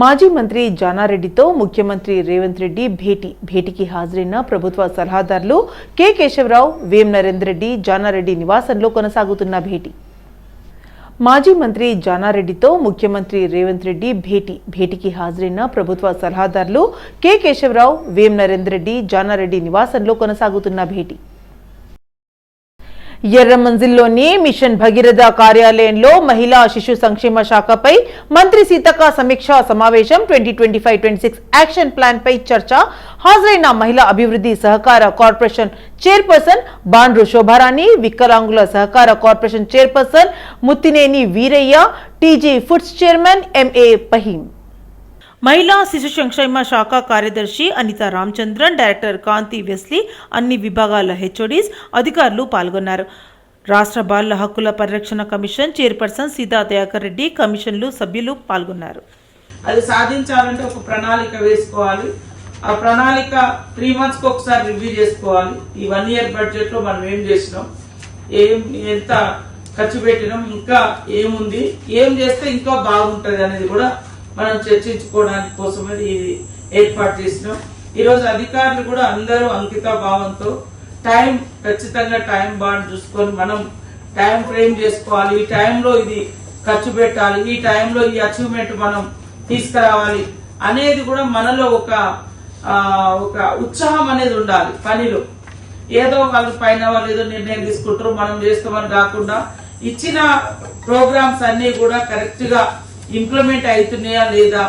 మాజీ మంత్రి జానారెడ్డితో ముఖ్యమంత్రి రేవంత్ రెడ్డి భేటీ. భేటీకి హాజరైన ప్రభుత్వ సలహాదారులు కె కేశవరావు వేం నరేందర్ రెడ్డి జానారెడ్డి నివాసంలో కొనసాగుతున్న భేటీ. మాజీ మంత్రి జానారెడ్డితో ముఖ్యమంత్రి రేవంత్ రెడ్డి భేటీ. భేటీకి హాజరైన ప్రభుత్వ సలహాదారులు కె కేశవరావు వేం నరేందర్ రెడ్డి జానారెడ్డి నివాసంలో కొనసాగుతున్న భేటీ. ఎర్రమంజిల్లోని మిషన్ భగీరథ కార్యాలయంలో మహిళా శిశు సంక్షేమ శాఖపై మంత్రి సీతక్క సమీక్షా సమావేశం twenty twenty five twenty six action plan పై చర్చ. హాజరైన మహిళా అభివృద్ధి సహకార కార్పొరేషన్ చైర్పర్సన్ బాండ్రు శోభారాణి వికలాంగుల సహకార corporation chairperson Muthineni Veeraiah TG foods chairman MA Faheem. మహిళా శిశు సంక్షేమ శాఖ కార్యదర్శి అనిత రామచంద్రన్ డైరెక్టర్ కాంతి వెస్లీ అన్ని విభాగాల హెచ్ఓడీస్ అధికారులు పాల్గొన్నారు. రాష్ట్ర బాల హక్కుల పరిరక్షణ కమిషన్ చైర్పర్సన్ సీతా దయాకర్ రెడ్డి కమిషన్లు సభ్యులు పాల్గొన్నారు. అది సాధించాలంటే ఒక ప్రణాళిక వేసుకోవాలి. ఆ ప్రణాళిక త్రీ మంత్స్కి ఒకసారి రివ్యూ చేసుకోవాలి. ఈ వన్ ఇయర్ బడ్జెట్లో మనం ఏం చేసినాం? ఏం ఎంత ఖర్చు పెట్టినాం? ఇంకా ఏముంది? ఏం చేస్తే ఇంకా బాగుంటది అనేది కూడా మనం చర్చించుకోవడానికి కోసమే ఇది ఏర్పాటు చేసినాం. ఈరోజు అధికారులు కూడా అందరూ అంకిత భావంతో టైం ఖచ్చితంగా టైం బాండ్ చూసుకొని మనం టైం ఫ్రేమ్ చేసుకోవాలి. ఈ టైంలో ఇది ఖర్చు పెట్టాలి. ఈ టైంలో ఈ అచీవ్మెంట్ మనం తీసుకురావాలి అనేది కూడా మనలో ఒక ఒక ఉత్సాహం అనేది ఉండాలి పనిలో. ఏదో వాళ్ళు పైన వాళ్ళు ఏదో నిర్ణయం తీసుకుంటారు మనం చేస్తామని కాకుండా ఇచ్చిన ప్రోగ్రామ్స్ అన్ని కూడా కరెక్ట్గా ఇంప్లిమెంట్ అవుతున్నాయా లేదా?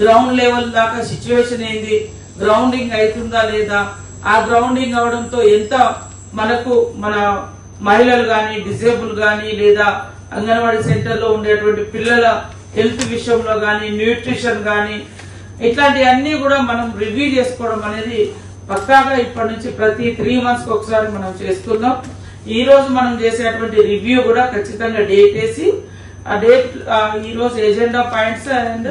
గ్రౌండ్ లెవెల్ దాకా సిచ్యువేషన్ ఏంది? గ్రౌండింగ్ అవుతుందా లేదా? ఆ గ్రౌండింగ్ అవడంతో ఎంత మనకు మన మహిళలు కానీ డిసేబుల్ కానీ లేదా అంగన్వాడీ సెంటర్లో ఉండేటువంటి పిల్లల హెల్త్ విషయంలో కానీ న్యూట్రిషన్ కానీ ఇట్లాంటివన్నీ కూడా మనం రివ్యూ చేసుకోవడం అనేది పక్కాగా ఇప్పటి నుంచి ప్రతి త్రీ మంత్స్కి ఒకసారి మనం చేస్తున్నాం. ఈ రోజు మనం చేసేటువంటి రివ్యూ కూడా ఖచ్చితంగా డేట్ వేసి ఆ డేట్ ఈ రోజు agenda points and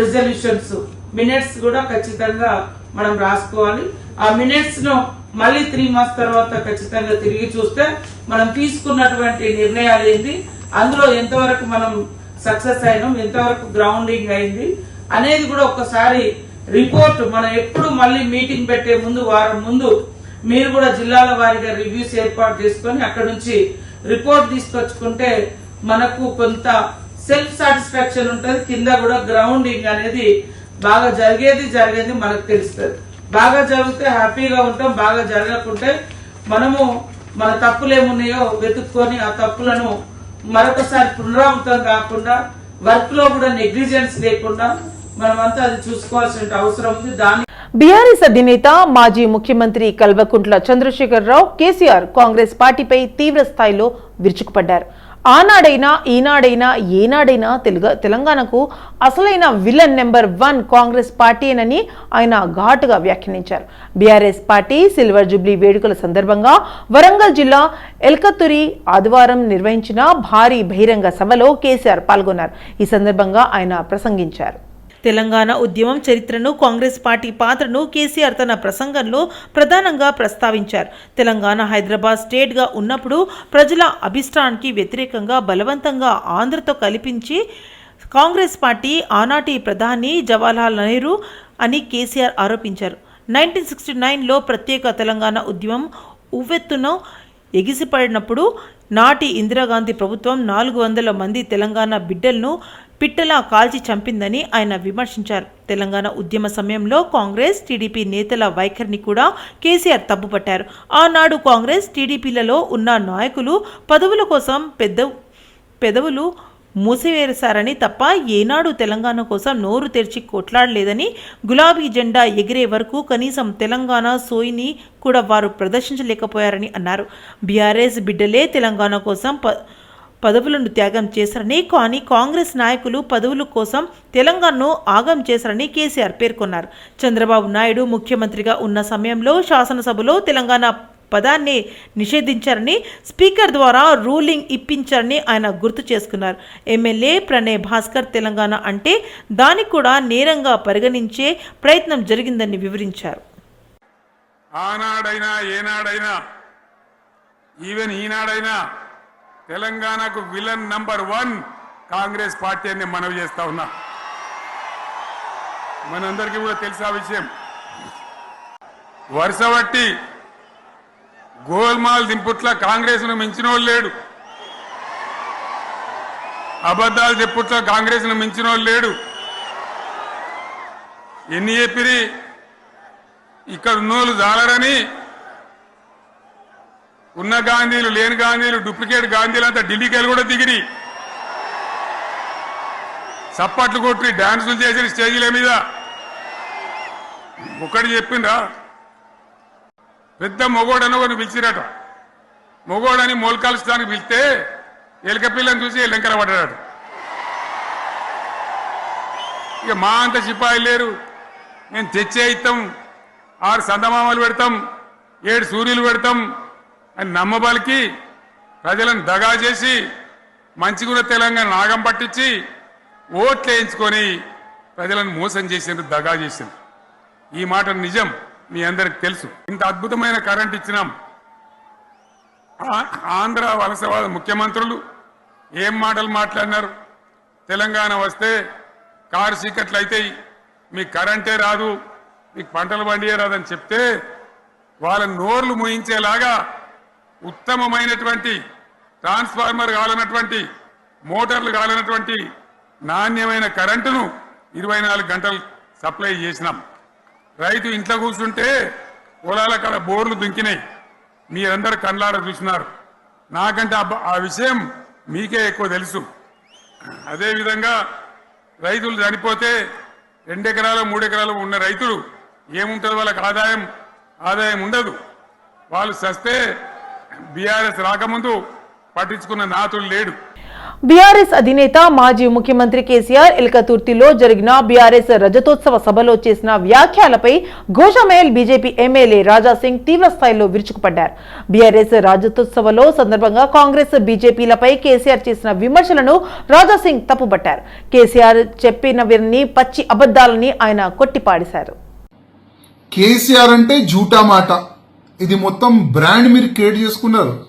resolutions minutes కూడా ఖచ్చితంగా మనం రాసుకోవాలి. ఆ మినిట్స్ను మళ్ళీ త్రీ మంత్స్ తర్వాత ఖచ్చితంగా తిరిగి చూస్తే మనం తీసుకున్నటువంటి నిర్ణయాలు ఏంటి అందులో ఎంతవరకు మనం సక్సెస్ అయినాం? ఎంతవరకు గ్రౌండింగ్ అయింది? అనేది కూడా ఒకసారి రిపోర్ట్ మనం ఎప్పుడు మళ్ళీ మీటింగ్ పెట్టే ముందు వారం ముందు మీరు కూడా జిల్లాల వారీగా రివ్యూస్ ఏర్పాటు చేసుకొని అక్కడ నుంచి రిపోర్ట్ తీసుకొచ్చుకుంటే మనకు కొంత సెల్ఫ్ సాటిస్ఫాక్షన్ ఉంటుంది. కింద కూడా గ్రౌండింగ్ అనేది బాగా జరిగేది జరిగేది మనకు తెలుస్తుంది. బాగా జరిగితే హ్యాపీగా ఉంటాం బాగా జరగకుంటే మనము మన తప్పులు ఏమున్నాయో వెతుక్కొని ఆ తప్పులను మరొకసారి పునరావృతం కాకుండా వర్క్లో కూడా నెగ్లిజెన్స్ లేకుండా మనమంతా అది చూసుకోవాల్సిన అవసరం ఉంది. దాని బీఆర్ఎస్ అధినేత మాజీ ముఖ్యమంత్రి కల్వకుంట్ల చంద్రశేఖరరావు కేసీఆర్ కాంగ్రెస్ పార్టీపై తీవ్ర స్థాయిలో విరుచుకుపడ్డారు. ఆనాడైనా ఈనాడైనా ఏనాడైనా తెలుగు తెలంగాణకు అసలైన villain number one Congress party అని ఆయన ఘాటుగా వ్యాఖ్యానించారు. బీఆర్ఎస్ పార్టీ సిల్వర్ జూబ్లీ వేడుకల సందర్భంగా వరంగల్ జిల్లా ఎల్కతురి ఆదివారం నిర్వహించిన భారీ బహిరంగ సభలో కేసీఆర్ పాల్గొన్నారు. ఈ సందర్భంగా ఆయన ప్రసంగించారు. తెలంగాణ ఉద్యమం చరిత్రను కాంగ్రెస్ పార్టీ పాత్రను కేసీఆర్ తన ప్రసంగంలో ప్రధానంగా ప్రస్తావించారు. తెలంగాణ హైదరాబాద్ స్టేట్గా ఉన్నప్పుడు ప్రజల అభిష్టానికి వ్యతిరేకంగా బలవంతంగా ఆంధ్రతో కల్పించి కాంగ్రెస్ పార్టీ ఆనాటి ప్రధాని జవహర్లాల్ నెహ్రూ అని కేసీఆర్ ఆరోపించారు. నైన్టీన్ సిక్స్టీ నైన్లో ప్రత్యేక తెలంగాణ ఉద్యమం ఉవ్వెత్తున ఎగిసిపడినప్పుడు నాటి ఇందిరాగాంధీ ప్రభుత్వం నాలుగు వందల మంది తెలంగాణ బిడ్డలను పిట్టలా కాల్చి చంపిందని ఆయన విమర్శించారు. తెలంగాణ ఉద్యమ సమయంలో కాంగ్రెస్ టీడీపీ నేతల వైఖరిని కూడా కేసీఆర్ తప్పుపట్టారు. ఆనాడు కాంగ్రెస్ టీడీపీలలో ఉన్న నాయకులు పదవుల కోసం పెద్ద పెదవులు మూసివేశారని తప్ప ఏనాడు తెలంగాణ కోసం నోరు తెరిచి కొట్లాడలేదని గులాబీ జెండా ఎగిరే వరకు కనీసం తెలంగాణ సోయిని కూడా వారు ప్రదర్శించలేకపోయారని అన్నారు. బీఆర్ఎస్ బిడ్డలే తెలంగాణ కోసం ప పదవులను త్యాగం చేశారని కానీ కాంగ్రెస్ నాయకులు పదవుల కోసం తెలంగాణను ఆగం చేశారని కేసీఆర్ పేర్కొన్నారు. చంద్రబాబు నాయుడు ముఖ్యమంత్రిగా ఉన్న సమయంలో శాసనసభలో తెలంగాణ పదాన్ని నిషేధించారని స్పీకర్ ద్వారా రూలింగ్ ఇప్పించారని ఆయన గుర్తు చేసుకున్నారు. ఎమ్మెల్యే ప్రణయ్ భాస్కర్ తెలంగాణ అంటే దాన్ని కూడా నేరంగా పరిగణించే ప్రయత్నం జరిగిందని వివరించారు. ఆనాడైనా ఏనాడైనా ఈవెన్ ఈనాడైనా తెలంగాణకు villain number one Congress party అని మనవి చేస్తా ఉన్నా. మనందరికీ కూడా తెలుసు ఆ విషయం? వరుస బట్టి గోల్మాల్ దింపుట్ల కాంగ్రెస్ను మించిన వాళ్ళు లేడు. అబద్ధాలు చెప్పుట్ల కాంగ్రెస్ను మించిన వాళ్ళు లేడు. ఎన్ని చెప్పిరి? ఇక్కడ ఉన్నోళ్ళు జాలరని ఉన్న గాంధీలు లేని గాంధీలు డూప్లికేట్ గాంధీలు అంతా ఢిల్లీకి వెళ్ళి కూడా దిగిరి. చప్పట్లు కొట్టి డాన్సులు చేసిన స్టేజీల మీద. ఒకటి చెప్పిండ్రా పెద్ద మొగోడని ఒకరిని పిలిచిరట. మొగోడని మొలకాల్చడానికి పిలిస్తే ఎలక పిల్లని చూసి ఎల్లంకల పడ్డాడు ఇక మా అంత సిపాయి లేరు. మేము తెచ్చే ఇస్తాం ఆరు సందమామలు పెడతాం ఏడు సూర్యులు పెడతాం అని నమ్మబలికి ప్రజలను దగా చేసి మంచిగున్న తెలంగాణ నాగం పట్టించి ఓట్లు వేయించుకొని ప్రజలను మోసం చేసిండ్రు దగా చేసిండ్రు ఈ మాట నిజం మీ అందరికి తెలుసు. ఇంత అద్భుతమైన కరెంట్ ఇచ్చినాం. ఆంధ్ర వలసవాద ముఖ్యమంత్రులు ఏం మాటలు మాట్లాడినారు? తెలంగాణ వస్తే కారు చీకట్లు అవుతాయి మీకు కరెంటే రాదు మీకు పంటలు పండియే రాదని చెప్తే వాళ్ళ నోర్లు ముయించేలాగా ఉత్తమమైనటువంటి ట్రాన్స్ఫార్మర్ కాలనటువంటి మోటార్లు కాలనటువంటి నాణ్యమైన కరెంటును ఇరవై నాలుగు గంటలు సప్లై చేసినాం. రైతు ఇంట్లో కూర్చుంటే పొలాల కాడ బోర్లు దుంకినాయి. మీరందరూ కళ్ళారా చూసినారు. నాకంటే ఆ ఆ విషయం మీకే ఎక్కువ తెలుసు. అదేవిధంగా రైతులు చనిపోతే రెండెకరాలు మూడెకరాలు ఉన్న రైతులు ఏముంటుంది వాళ్ళకి ఆదాయం ఆదాయం ఉండదు. వాళ్ళు సస్తే బీఆర్ఎస్ రాకముందు పట్టించుకున్న నాతులు లేడు. బీఆర్ఎస్ అధినేత మాజీ ముఖ్యమంత్రి కేసీఆర్ ఎల్కతుర్తిలో జరిగిన బీఆర్ఎస్ రజతోత్సవ సభలో చేసిన వ్యాఖ్యలపై ఘోషమేల్ బీజేపీ ఎమ్మెల్యే రాజా సింగ్ తీవ్ర స్థాయిలో విరుచుకుపడ్డారు. బీఆర్ఎస్ రజతోత్సవలో సందర్భంగా కాంగ్రెస్ బీజేపీలపై కేసీఆర్ చేసిన విమర్శలను రాజా సింగ్ తప్పుపట్టారు. కేసీఆర్ చెప్పినవన్నీ పచ్చి అబద్దాలని ఆయన కొట్టిపాడేశారు కేసీఆర్ అంటే జూటా మాట. ఇది మొత్తం బ్రాండ్ మీరు క్రియేట్ చేసుకున్నారు.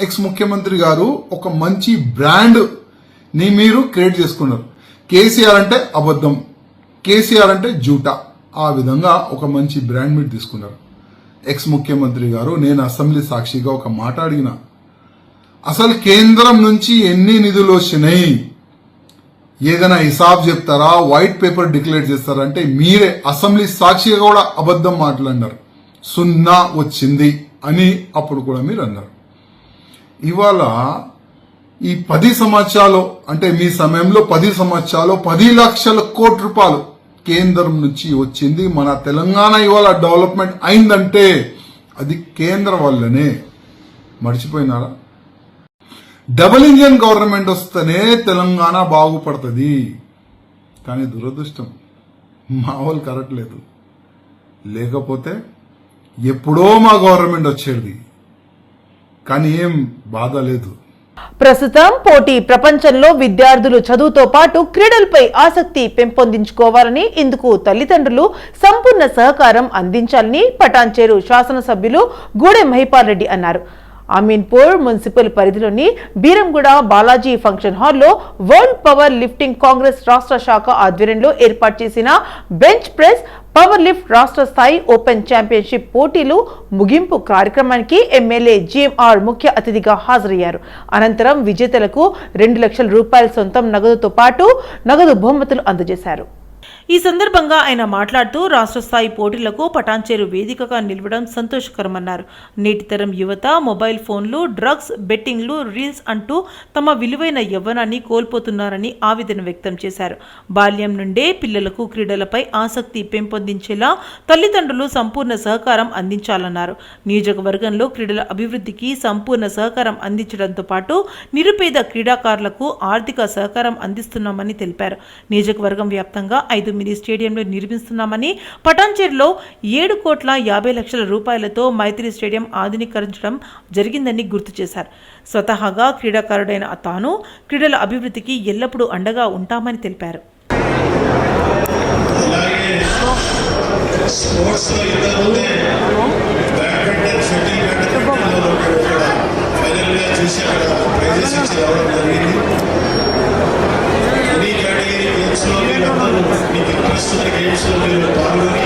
ఎక్స్ ముఖ్యమంత్రి గారు ఒక మంచి బ్రాండ్ని మీరు క్రియేట్ చేసుకున్నారు. కేసీఆర్ అంటే అబద్ధం. కేసీఆర్ అంటే జూటా. ఆ విధంగా ఒక మంచి బ్రాండ్ మీరు తీసుకున్నారు. ఎక్స్ ముఖ్యమంత్రి గారు నేను అసెంబ్లీ సాక్షిగా ఒక మాట అడిగిన. అసలు కేంద్రం నుంచి ఎన్ని నిధులు వచ్చినాయి? ఏదైనా హిసాబ్ చెప్తారా? వైట్ పేపర్ డిక్లేర్ చేస్తారా అంటే మీరే అసెంబ్లీ సాక్షిగా కూడా అబద్ధం మాట్లాడినారు. సున్నా వచ్చింది అని అప్పుడు కూడా మీరు అన్నారు. ఇవాళ ఈ పది సంవత్సరాలు అంటే మీ సమయంలో పది సంవత్సరాలు పది లక్షల కోట్ల రూపాయలు కేంద్రం నుంచి వచ్చింది. మన తెలంగాణ ఇవాళ డెవలప్మెంట్ అయిందంటే అది కేంద్ర వల్లనే. మర్చిపోయినారా? డబుల్ ఇంజన్ గవర్నమెంట్ వస్తేనే తెలంగాణ బాగుపడుతుంది. కానీ దురదృష్టం మా వాళ్ళు కరెక్ట్ లేదు. లేకపోతే ఎప్పుడో మా గవర్నమెంట్ వచ్చేది. కానీ ఏం బాధ లేదు. ప్రస్తుతం పోటీ ప్రపంచంలో విద్యార్థులు చదువుతో పాటు క్రీడలపై ఆసక్తి పెంపొందించుకోవాలని ఇందుకు తల్లిదండ్రులు సంపూర్ణ సహకారం అందించాలని పటాన్చేరు శాసనసభ్యులు గూడె మహిపాల్ రెడ్డి అన్నారు. అమీన్పూర్ మున్సిపల్ పరిధిలోని బీరంగూడ బాలాజీ ఫంక్షన్ హాల్లో వరల్డ్ పవర్ లిఫ్టింగ్ కాంగ్రెస్ రాష్ట్ర శాఖ ఆధ్వర్యంలో ఏర్పాటు చేసిన బెంచ్ ప్రెస్ పవర్ లిఫ్ట్ రాష్ట్ర స్థాయి ఓపెన్ ఛాంపియన్షిప్ పోటీలు ముగింపు కార్యక్రమానికి ఎమ్మెల్యే జిఎంఆర్ ముఖ్య అతిథిగా హాజరయ్యారు. అనంతరం విజేతలకు రెండు లక్షల రూపాయల సొంతం నగదుతో పాటు నగదు బహుమతులు అందజేశారు. ఈ సందర్భంగా ఆయన మాట్లాడుతూ రాష్ట్ర స్థాయి పోటీలకు పటాన్చేరు వేదికగా నిలవడం సంతోషకరమన్నారు. నేటితరం యువత మొబైల్ ఫోన్లు డ్రగ్స్ బెట్టింగ్లు రీల్స్ అంటూ తమ విలువైన యవ్వనాన్ని కోల్పోతున్నారని ఆవేదన వ్యక్తం చేశారు. బాల్యం నుండే పిల్లలకు క్రీడలపై ఆసక్తి పెంపొందించేలా తల్లిదండ్రులు సంపూర్ణ సహకారం అందించాలన్నారు. నియోజకవర్గంలో క్రీడల అభివృద్ధికి సంపూర్ణ సహకారం అందించడంతో పాటు నిరుపేద క్రీడాకారులకు ఆర్థిక సహకారం అందిస్తున్నామని తెలిపారు. నియోజకవర్గం వ్యాప్తంగా ఐదు తొమ్మిది స్టేడియంలో నిర్మిస్తున్నామని పటాన్చేరులో ఏడు కోట్ల యాభై లక్షల రూపాయలతో మైత్రి స్టేడియం ఆధునీకరించడం జరిగిందని గుర్తు చేశారు. స్వతహాగా క్రీడాకారుడైన తాను క్రీడల అభివృద్ధికి ఎల్లప్పుడూ అండగా ఉంటామని తెలిపారు. చూసి అక్కడ ప్రైజెస్ ఇచ్చి రావడం జరిగింది. ఎనీ కేటగిరీ గేమ్స్ మీరందరూ మీకు ఇంట్రెస్ట్ ఉన్న గేమ్స్లో మీరు పాల్గొని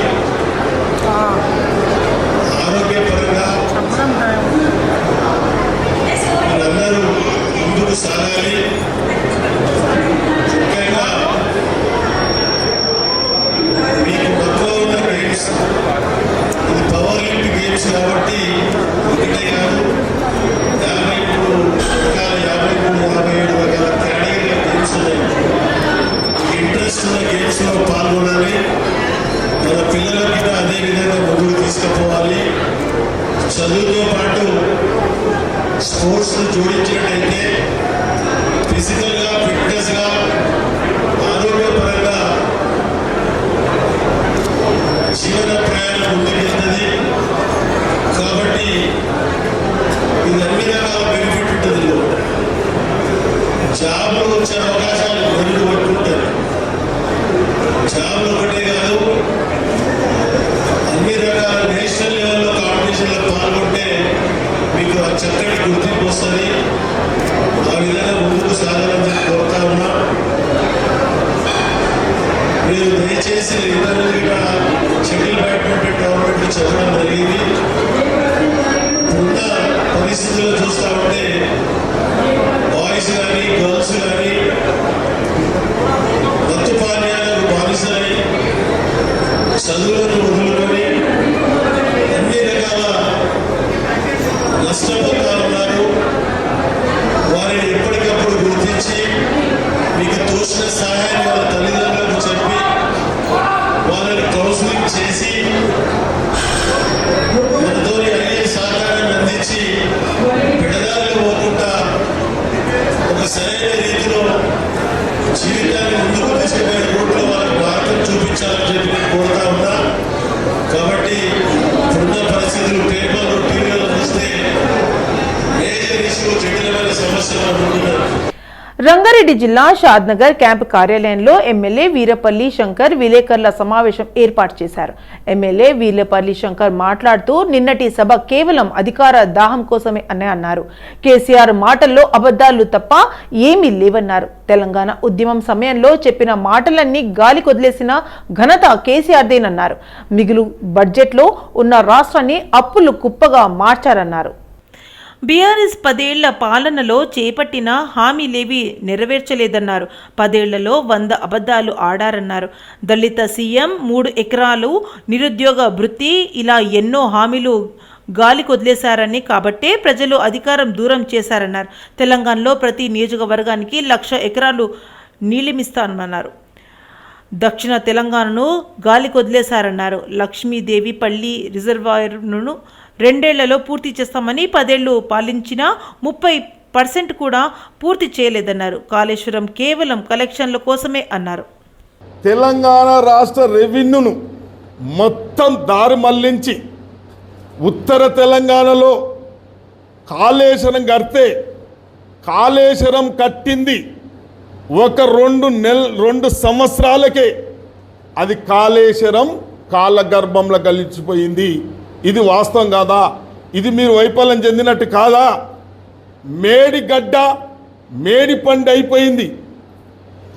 రంగారెడ్డి జిల్లా షాద్నగర్ క్యాంపు కార్యాలయంలో ఎమ్మెల్యే వీరపల్లి శంకర్ విలేకరుల సమావేశం ఏర్పాటు చేశారు. ఎమ్మెల్యే వీరపల్లి శంకర్ మాట్లాడుతూ నిన్నటి సభ కేవలం అధికార దాహం కోసమే అని అన్నారు. కేసీఆర్ మాటల్లో అబద్ధాలు తప్ప ఏమీ లేవన్నారు. తెలంగాణ ఉద్యమం సమయంలో చెప్పిన మాటలన్నీ గాలి కొదిలేసిన ఘనత కేసీఆర్దేనన్నారు. మిగులు బడ్జెట్లో ఉన్న రాష్ట్రాన్ని అప్పులు కుప్పగా మార్చారన్నారు. బీఆర్ఎస్ పదేళ్ళ పాలనలో చేపట్టిన హామీలేవి నెరవేర్చలేదన్నారు. పదేళ్ళలో వంద అబద్ధాలు ఆడారన్నారు. దళిత సీఎం మూడు ఎకరాలు నిరుద్యోగ వృత్తి ఇలా ఎన్నో హామీలు గాలి కొదిలేశారని కాబట్టే ప్రజలు అధికారం దూరం చేశారన్నారు. తెలంగాణలో ప్రతి నియోజకవర్గానికి లక్ష ఎకరాలు నీలిమిస్తామన్నారు దక్షిణ తెలంగాణను గాలి కొదిలేశారన్నారు లక్ష్మీదేవి పల్లి రిజర్వాయర్ను రెండేళ్ళలో పూర్తి చేస్తామని పదేళ్ళు పాలించిన ముప్పై పర్సెంట్ కూడా పూర్తి చేయలేదన్నారు. కాళేశ్వరం కేవలం కలెక్షన్ల కోసమే అన్నారు. తెలంగాణ రాష్ట్ర రెవెన్యూను మొత్తం దారి మళ్ళించి ఉత్తర తెలంగాణలో కాళేశ్వరం కడితే కాళేశ్వరం కట్టింది ఒక రెండు నెల రెండు సంవత్సరాలకే. అది కాళేశ్వరం కాలగర్భంలో కలిసిపోయింది. ఇది వాస్తవం కాదా? ఇది మీరు వైఫల్యం చెందినట్టు కాదా? మేడి గడ్డ మేడి పండు అయిపోయింది.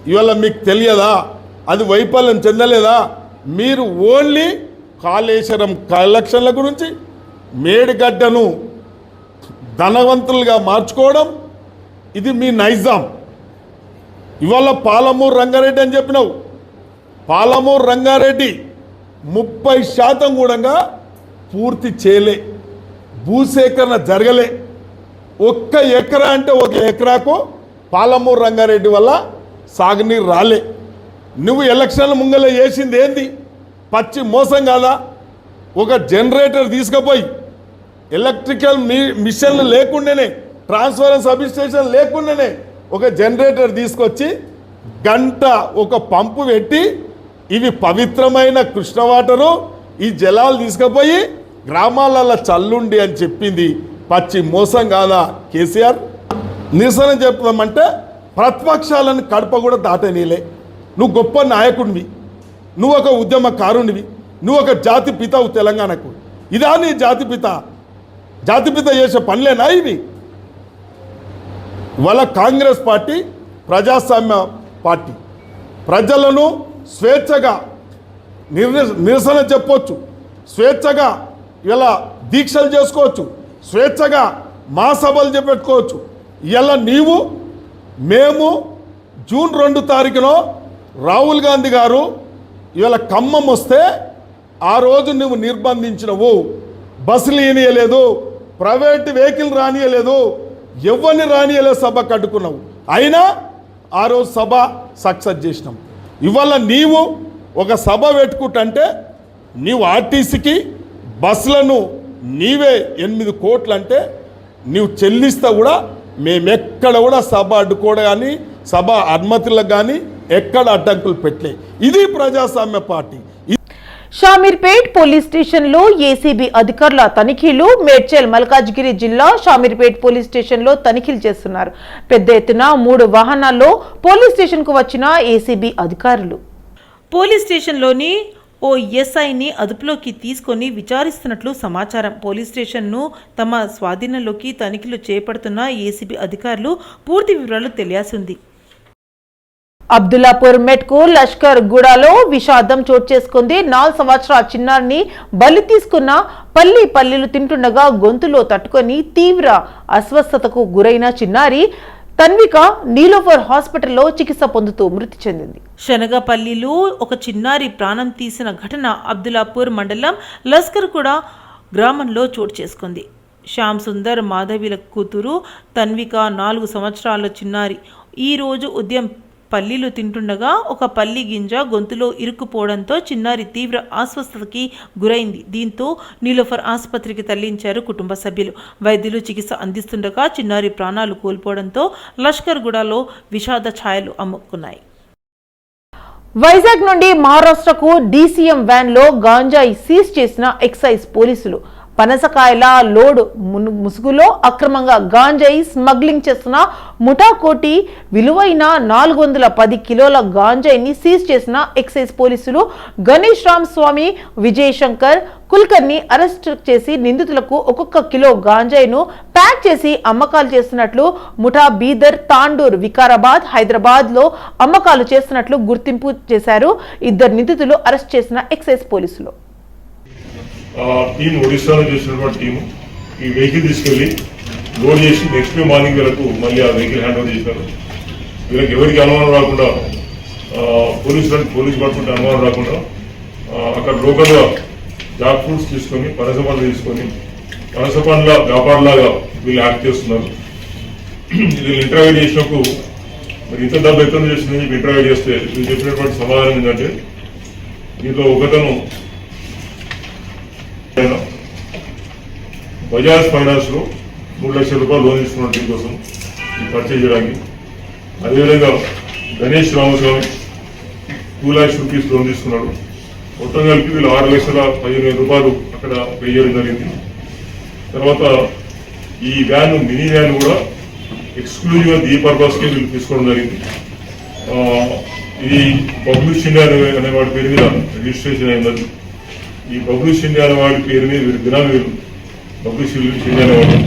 ఇవాళ మీకు తెలియదా? అది వైఫల్యం చెందలేదా? మీరు ఓన్లీ కాళేశ్వరం కలెక్షన్ల గురించి మేడిగడ్డను ధనవంతులుగా మార్చుకోవడం ఇది మీ నైజాం. ఇవాళ పాలమూరు రంగారెడ్డి అని చెప్పినావు. పాలమూరు రంగారెడ్డి ముప్పై శాతం కూడా పూర్తి చేయలే. భూసేకరణ జరగలే. ఒక్క ఎకరా అంటే ఒక ఎకరాకు పాలమూరు రంగారెడ్డి వల్ల సాగునీరు రాలే. నువ్వు ఎలక్షన్ల ముంగల వేసింది ఏంది? పచ్చి మోసం కాదా? ఒక జనరేటర్ తీసుకుపోయి ఎలక్ట్రికల్ మిషన్లు లేకుండానే ట్రాన్స్ఫరెన్స్ సబ్స్టేషన్ లేకుండానే ఒక జనరేటర్ తీసుకొచ్చి గంట ఒక పంపు పెట్టి ఇవి పవిత్రమైన కృష్ణ వాటరు ఈ జలాలు తీసుకుపోయి గ్రామాలలో చల్లుండి అని చెప్పింది పచ్చి మోసం కాదా కేసీఆర్? నిరసన చెప్తామంటే ప్రతిపక్షాలను కడప కూడా దాటనీలే. నువ్వు గొప్ప నాయకుడివి. నువ్వు ఒక ఉద్యమకారునివి. నువ్వు ఒక జాతి పితవు తెలంగాణకు. ఇదా నీ జాతి పిత? జాతిపిత చేసే పనులేనా ఇవి? ఇవాళ కాంగ్రెస్ పార్టీ ప్రజాస్వామ్య పార్టీ. ప్రజలను స్వేచ్ఛగా నిర్ నిరసన చెప్పొచ్చు. స్వేచ్ఛగా ఇలా దీక్షలు చేసుకోవచ్చు. స్వేచ్ఛగా మా సభలు చేపెట్టుకోవచ్చు. ఇలా నీవు మేము జూన్ రెండు తారీఖున రాహుల్ గాంధీ గారు ఇవాళ ఖమ్మం వస్తే ఆ రోజు నువ్వు నిర్బంధించినవు. బస్సులు ఈనియలేదు ప్రైవేట్ వెహికల్ రానియలేదు ఎవరిని రానియలేదు సభ కట్టుకున్నావు. అయినా ఆ రోజు సభ సక్సెస్ చేసినాం. ఇవాళ నీవు ఒక సభ పెట్టుకుంటే నీవు ఆర్టీసీకి బస్సులను నీవే ఎనిమిది కోట్లు అంటే నీవు చెల్లిస్తే కూడా మేమెక్కడ కూడా సభ అడ్డుకోవడం కానీ సభ అనుమతులకు కానీ ఎక్కడ అడ్డంకులు పెట్టలే. ఇది ప్రజాస్వామ్య పార్టీ. షామీర్పేట్ పోలీస్ స్టేషన్లో ఏసీబీ అధికారుల తనిఖీలు మేడ్చల్ మల్కాజ్గిరి జిల్లా షామీర్పేట్ పోలీస్ స్టేషన్లో తనిఖీలు చేస్తున్నారు. పెద్ద ఎత్తున మూడు వాహనాల్లో పోలీస్ స్టేషన్కు వచ్చిన ఏసీబీ అధికారులు. పోలీస్ స్టేషన్లోని ఓ ఎస్ఐని అదుపులోకి తీసుకొని విచారిస్తున్నట్లు సమాచారం. పోలీస్ స్టేషన్ను తమ స్వాధీనంలోకి తనిఖీలు చేపడుతున్న ఏసీబీ అధికారులు పూర్తి వివరాలు తెలియాల్సి ఉంది అబ్దుల్లాపూర్ మెట్కు లష్కర్ గూడలో విషాదం చోటు చేసుకుంది. నాలుగు సంవత్సరాల చిన్నారిని బలి తీసుకున్న పల్లి పల్లీలు తింటుండగా గొంతులో తట్టుకొని తీవ్ర అస్వస్థతకు గురైన చిన్నారి తన్విక నీలోఫర్ హాస్పిటల్లో చికిత్స పొందుతూ మృతి చెందింది. శనగపల్లిలో ఒక చిన్నారి ప్రాణం తీసిన ఘటన అబ్దుల్లాపూర్ మండలం లస్కర్ కూడా గ్రామంలో చోటు చేసుకుంది. శ్యామ్ సుందర్ మాధవిల కూతురు తన్విక నాలుగు సంవత్సరాల చిన్నారి. ఈ రోజు ఉదయం పల్లీలు తింటుండగా ఒక పల్లి గింజ గొంతులో ఇరుక్కుపోవడంతో చిన్నారి తీవ్ర అస్వస్థతకి గురైంది. దీంతో నీలోఫర్ ఆసుపత్రికి తరలించారు కుటుంబ సభ్యులు. వైద్యులు చికిత్స అందిస్తుండగా చిన్నారి ప్రాణాలు కోల్పోవడంతో లష్కర్గూడలో విషాద ఛాయలు అమ్ముకున్నాయి. వైజాగ్ నుండి మహారాష్ట్రకు డీసీఎం వ్యాన్లో గాంజాయి సీజ్ చేసిన ఎక్సైజ్ పోలీసులు. పనసకాయల లోడ్ మును- ముసుగులో అక్రమంగా గాంజాయి స్మగ్లింగ్ చేస్తున్న ముఠాకోటి విలువైన నాలుగు వందల పది కిలోల గాంజాయిని సీజ్ చేసిన ఎక్సైజ్ పోలీసులు గణేష్ రామ్ స్వామి విజయశంకర్ కుల్కర్ని అరెస్ట్ చేసి నిందితులకు ఒక్కొక్క కిలో గాంజాయిను ప్యాక్ చేసి అమ్మకాలు చేస్తున్నట్లు ముఠా బీదర్ తాండూర్ వికారాబాద్ హైదరాబాద్లో అమ్మకాలు చేస్తున్నట్లు గుర్తింపు చేశారు. ఇద్దరు నిందితులు అరెస్ట్ చేసిన ఎక్సైజ్ పోలీసులు. టీం ఒడిశాలో చేసినటువంటి టీము ఈ వెహికల్ తీసుకెళ్ళి లోడ్ చేసి నెక్స్ట్ డే మార్నింగ్ వీళ్ళకు మళ్ళీ ఆ వెహికల్ హ్యాండ్ ఓవర్ చేశారు. వీళ్ళకి ఎవరికి అనుమానం రాకుండా ఆ, పోలీసులకు పోలీస్ డిపార్ట్మెంట్ అనుమానం రాకుండా అక్కడ లోకల్గా జాక్ ఫ్రూట్స్ తీసుకొని పనస పండ్లు తీసుకొని పనస పండ్ల వ్యాపారులాగా వీళ్ళు యాక్ట్ చేస్తున్నారు. వీళ్ళు ఇంటర్వ్యూ చేసినప్పుడు మరి ఇంత డబ్బు ఎక్కడ చేసిందని చెప్పి ఇంటర్వ్యూ చేస్తే వీళ్ళు చెప్పినటువంటి సమాధానం ఏంటంటే దీంట్లో ఒకతను నేను బజాజ్ ఫైనాన్స్లో మూడు లక్షల రూపాయలు లోన్ తీసుకున్నాను దీనికోసం ఈ పర్చేజ్ చేయడానికి. అదేవిధంగా Ganesh Ramaswamy two lakhs rupees loan తీసుకున్నాడు. మొత్తం కలిపి వీళ్ళు ఆరు లక్షల పదిహేను వేల రూపాయలు అక్కడ వేయడం జరిగింది. తర్వాత ఈ వ్యాన్ మినీ వ్యాన్ కూడా ఎక్స్క్లూజివ్గా దీ పర్పస్కి వీళ్ళు తీసుకోవడం జరిగింది. ఇది పబ్లిష్ ఇండియా అనే వాడి పేరు మీద రిజిస్ట్రేషన్ అయింది ఈ పబ్లిష్ ఇండియా అనే వాడి పేరు మీద వీరి దినాలు వీళ్ళు పబ్లిష్ ఇండియా అనే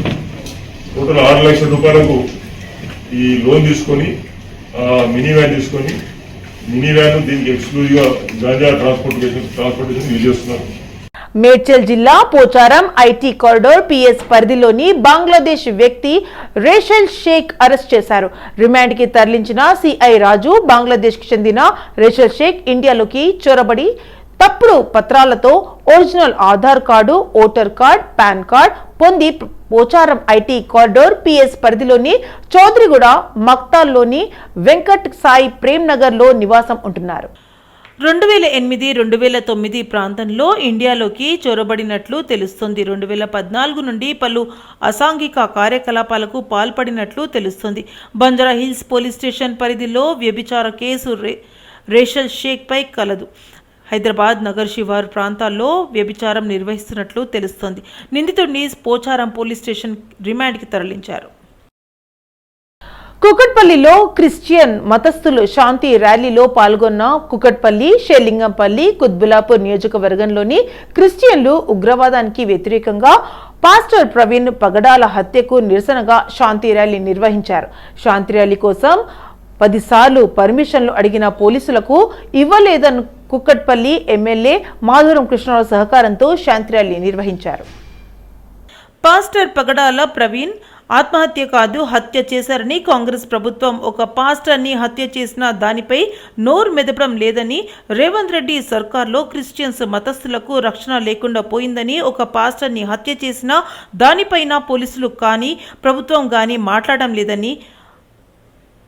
టోటల్ ఆరు లక్షల రూపాయలకు ఈ లోన్ తీసుకొని మినీ వ్యాన్ తీసుకొని మినీ వ్యాన్ దీనికి ఎక్స్క్లూజివ్గా గాంజా ట్రాన్స్పోర్టేషన్ ట్రాన్స్పోర్టేషన్ యూజ్ చేస్తున్నారు. మేడ్చల్ జిల్లా పోచారం ఐటీ కారిడోర్ పిఎస్ పరిధిలోని బంగ్లాదేశ్ వ్యక్తి రేషల్ షేక్ అరెస్ట్ చేశారు. రిమాండ్కి తరలించిన సిఐ రాజు బంగ్లాదేశ్కి చెందిన రేషల్ షేక్ ఇండియాలోకి చొరబడి తప్పుడు పత్రాలతో original Aadhaar card voter card PAN card పొంది పోచారం ఐటీ కారిడోర్ పిఎస్ పరిధిలోని చౌదరిగూడ మక్తాల్లోని వెంకట్ సాయి ప్రేమ్ నగర్లో నివాసం ఉంటున్నారు. రెండు వేల ఎనిమిది రెండు వేల తొమ్మిది ప్రాంతంలో ఇండియాలోకి చొరబడినట్లు తెలుస్తుంది. రెండు వేల పద్నాలుగు నుండి పలు అసాంఘిక కార్యకలాపాలకు పాల్పడినట్లు తెలుస్తుంది. బంజారా హిల్స్ పోలీస్ స్టేషన్ పరిధిలో వ్యభిచార కేసు రే రేషల్ షేక్పై కలదు. హైదరాబాద్ నగర్ శివార్ ప్రాంతాల్లో వ్యభిచారం నిర్వహిస్తున్నట్లు తెలుస్తోంది. నిందితుడిని పోచారం పోలీస్ స్టేషన్ రిమాండ్కి తరలించారు. కుకట్పల్లిలో క్రిస్టియన్ మతస్థులు శాంతి ర్యాలీలో పాల్గొన్న కుకట్పల్లి షేలింగంపల్లి కుత్బులాపూర్ నియోజకవర్గంలోని క్రిస్టియన్లు ఉగ్రవాదానికి వ్యతిరేకంగా పాస్టర్ ప్రవీణ్ పగడాల హత్యకు నిరసనగా శాంతి ర్యాలీ నిర్వహించారు. శాంతి ర్యాలీ కోసం పదిసార్లు పర్మిషన్లు అడిగిన పోలీసులకు ఇవ్వలేదని కుక్కట్పల్లి ఎమ్మెల్యే మాధురం కృష్ణరావు సహకారంతో శాంతి ర్యాలీ నిర్వహించారు. పాస్టర్ పగడాల ప్రవీణ్ ఆత్మహత్య కాదు హత్య చేశారని కాంగ్రెస్ ప్రభుత్వం ఒక పాస్టర్ని హత్య చేసిన దానిపై నోరు మెదపడం లేదని రేవంత్ రెడ్డి సర్కార్లో క్రిస్టియన్స్ మతస్థులకు రక్షణ లేకుండా పోయిందని ఒక పాస్టర్ని హత్య చేసిన దానిపైన పోలీసులు కానీ ప్రభుత్వం కానీ మాట్లాడడం లేదని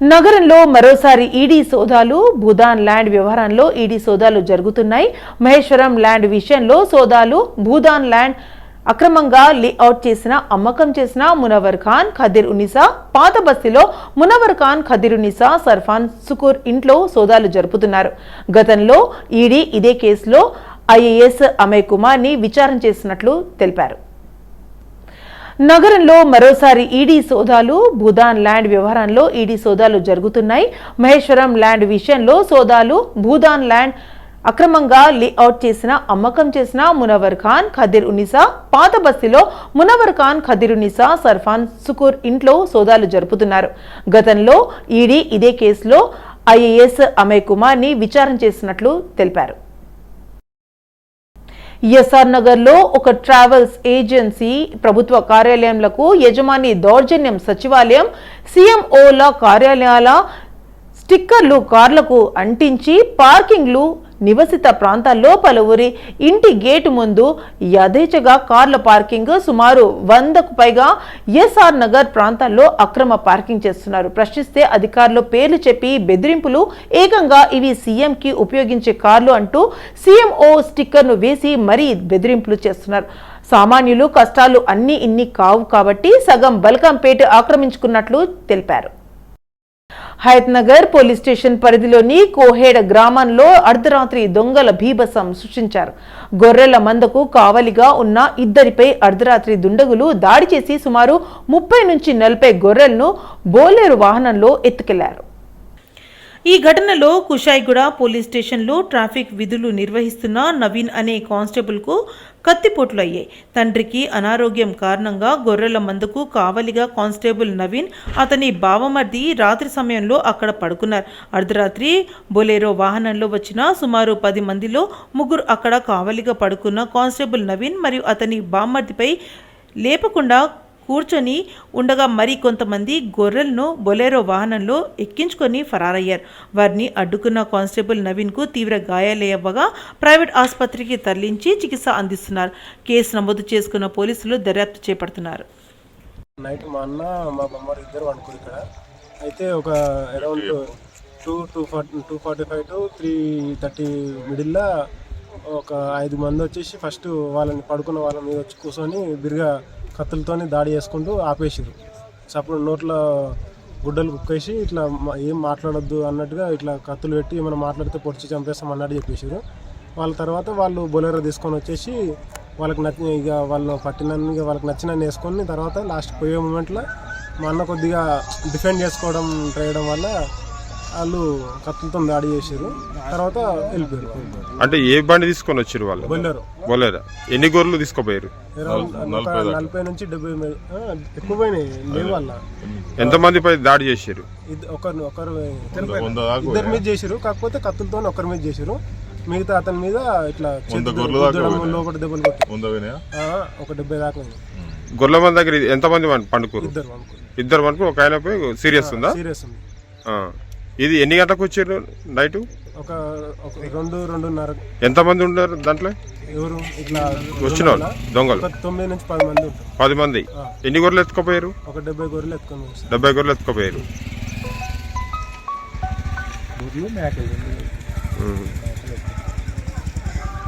నగరంలో మరోసారి ఈడీ సోదాలు భూదాన్ ల్యాండ్ వ్యవహారంలో ఈడీ సోదాలు జరుగుతున్నాయి. మహేశ్వరం ల్యాండ్ విషయంలో సోదాలు భూదాన్ ల్యాండ్ అక్రమంగా లేఅవుట్ చేసిన అమ్మకం చేసిన మునవర్ ఖాన్ ఖదీర్ ఉనిసా పాత బస్తీలో మునవర్ ఖాన్ ఖదీర్ ఉనిసా సర్ఫాన్ సుకూర్ ఇంట్లో సోదాలు జరుపుతున్నారు. గతంలో ఈడీ ఇదే కేసులో ఐఏఎస్ అమయ్ కుమార్ని విచారణ చేసినట్లు తెలిపారు. నగరంలో మరోసారి ఈడీ సోదాలు భూదాన్ ల్యాండ్ వ్యవహారంలో ఈడీ సోదాలు జరుగుతున్నాయి. మహేశ్వరం ల్యాండ్ విషయంలో సోదాలు భూదాన్ ల్యాండ్ అక్రమంగా లేఅవుట్ చేసిన అమ్మకం చేసిన మునవర్ ఖాన్ ఖదీర్ ఉనిసా పాత బస్తీలో మునవర్ ఖాన్ ఖదీర్ ఉనిసా సర్ఫాన్ సుకూర్ ఇంట్లో సోదాలు జరుపుతున్నారు. గతంలో ఈడీ ఇదే కేసులో ఐఏఎస్ అమయ్ కుమార్ని విచారణ చేసినట్లు తెలిపారు. ఎస్ఆర్ నగర్లో ఒక ట్రావెల్స్ ఏజెన్సీ ప్రభుత్వ కార్యాలయంలకు యజమాని దౌర్జన్యం సచివాలయం సీఎంఓల కార్యాలయాల స్టిక్కర్లు కార్లకు అంటించి పార్కింగ్లు నివసిత ప్రాంతాల్లో పలువురి ఇంటి గేటు ముందు యథేచ్ఛగా కార్ల పార్కింగ్ సుమారు వందకు పైగా ఎస్ఆర్ నగర్ ప్రాంతాల్లో అక్రమ పార్కింగ్ చేస్తున్నారు. ప్రశ్నిస్తే అధికారులు పేర్లు చెప్పి బెదిరింపులు ఏకంగా ఇవి సీఎంకి ఉపయోగించే కార్లు అంటూ సీఎంఓ స్టిక్కర్ను వేసి మరీ బెదిరింపులు చేస్తున్నారు. సామాన్యులు కష్టాలు అన్ని ఇన్ని కావు కాబట్టి సగం బల్కంపేట ఆక్రమించుకున్నట్లు తెలిపారు. హయత్నగర్ పోలీస్ స్టేషన్ పరిధిలోని కోహేడ గ్రామంలో అర్ధరాత్రి దొంగల భీభసం సృష్టించారు. గొర్రెల మందకు కావలిగా ఉన్న ఇద్దరిపై అర్ధరాత్రి దుండగులు దాడి చేసి సుమారు ముప్పై నుంచి నలభై గొర్రెలను బోలేరు వాహనంలో ఎత్తుకెళ్ళారు. ఈ ఘటనలో కుషాయిగూడ పోలీస్ స్టేషన్లో ట్రాఫిక్ విధులు నిర్వహిస్తున్న నవీన్ అనే కానిస్టేబుల్కు కత్తిపోట్లు అయ్యాయి తండ్రికి అనారోగ్యం కారణంగా గొర్రెల మందుకు కావలిగా కానిస్టేబుల్ నవీన్ అతని బావమర్ది రాత్రి సమయంలో అక్కడ పడుకున్నారు. అర్ధరాత్రి బొలేరో వాహనంలో వచ్చిన సుమారు పది మందిలో ముగ్గురు అక్కడ కావలిగా పడుకున్న కానిస్టేబుల్ నవీన్ మరియు అతని బామ్మర్దిపై లేపకుండా కూర్చొని ఉండగా మరి కొంతమంది గొర్రెలను బొలేరో వాహనంలో ఎక్కించుకొని ఫరారయ్యారు. వారిని అడ్డుకున్న కానిస్టేబుల్ నవీన్కు తీవ్ర గాయాలయ్యవ్వగా ప్రైవేట్ ఆసుపత్రికి తరలించి చికిత్స అందిస్తున్నారు. కేసు నమోదు చేసుకున్న పోలీసులు దర్యాప్తు చేపడుతున్నారు. నైట్ మా అన్న మా బొమ్మరు ఇద్దరు అనుకుని ఇక్కడ. అయితే ఒక around two two forty two forty five to three thirty మిడిల్లో ఒక ఐదు మంది వచ్చేసి ఫస్ట్ వాళ్ళని పడుకున్న వాళ్ళ మీద వచ్చి కూర్చొని బిరిగా కత్తులతోని దాడి చేసుకుంటూ ఆపేసారు సో అప్పుడు నోట్లో గుడ్డలు కుక్కేసి ఇట్లా ఏం మాట్లాడొద్దు అన్నట్టుగా ఇట్లా కత్తులు పెట్టి ఏమైనా మాట్లాడితే పొడిచి చంపేస్తాం అన్నట్టు చెప్పేసారు వాళ్ళ తర్వాత వాళ్ళు బొలెరో తీసుకొని వచ్చేసి వాళ్ళకి నచ్చిన ఇక వాళ్ళు పట్టినన్ని ఇక వాళ్ళకి నచ్చినన్ని వేసుకొని తర్వాత లాస్ట్ పోయే మూమెంట్లో మా అన్న కొద్దిగా డిఫెండ్ చేసుకోవడం ట్రై చేయడం వల్ల వాళ్ళు కత్తులతో దాడి చేసారు తర్వాత వెళ్ళిపోయారు. అంటే ఏ బండి తీసుకొని వచ్చారు వాళ్ళు? బొల్లరు బోలేరా. ఎన్ని గొర్రెలు తీసుకోపోయారు? నలభై నుంచి డెబ్బై ఎక్కువ పోయినాయి లేవు వాళ్ళ. ఎంతమంది పై దాడి చేశారు? ఒకరు ఒకరు ఇద్దరి మీద చేసారు కాకపోతే కత్తులతో ఒకరి మీద చేసారు మిగతా అతని మీద ఇట్లా లోపల దెబ్బలు కొట్టి ఒక డెబ్బై దాకా ఉంది. గొర్రెల మంది దగ్గర ఎంతమంది పండుకోరు ఇద్దరు ఇద్దరు వరకు ఒక ఆయన పోయి సీరియస్ ఉందా? సీరియస్ ఉంది. ఆ. ఇది ఎన్ని గంటలకు వచ్చారు నైట్? ఒక ఒక రెండు రెండున్నర. ఎంతమంది ఉన్నారు దాంట్లో? ఎవరు? ఇట్లా వచ్చిన వాళ్ళు దొంగలు. ఒక తొమ్మిది నుంచి పది మంది ఉంటారు. పది మంది. ఎన్ని గొర్రెలు ఎత్తుకుపోయారు? ఒక డెబ్బై గొర్రెలు ఎత్తుకొని వస్తారు డెబ్బై గొర్రెలు ఎత్తుకుపోయారు. ఉమ్.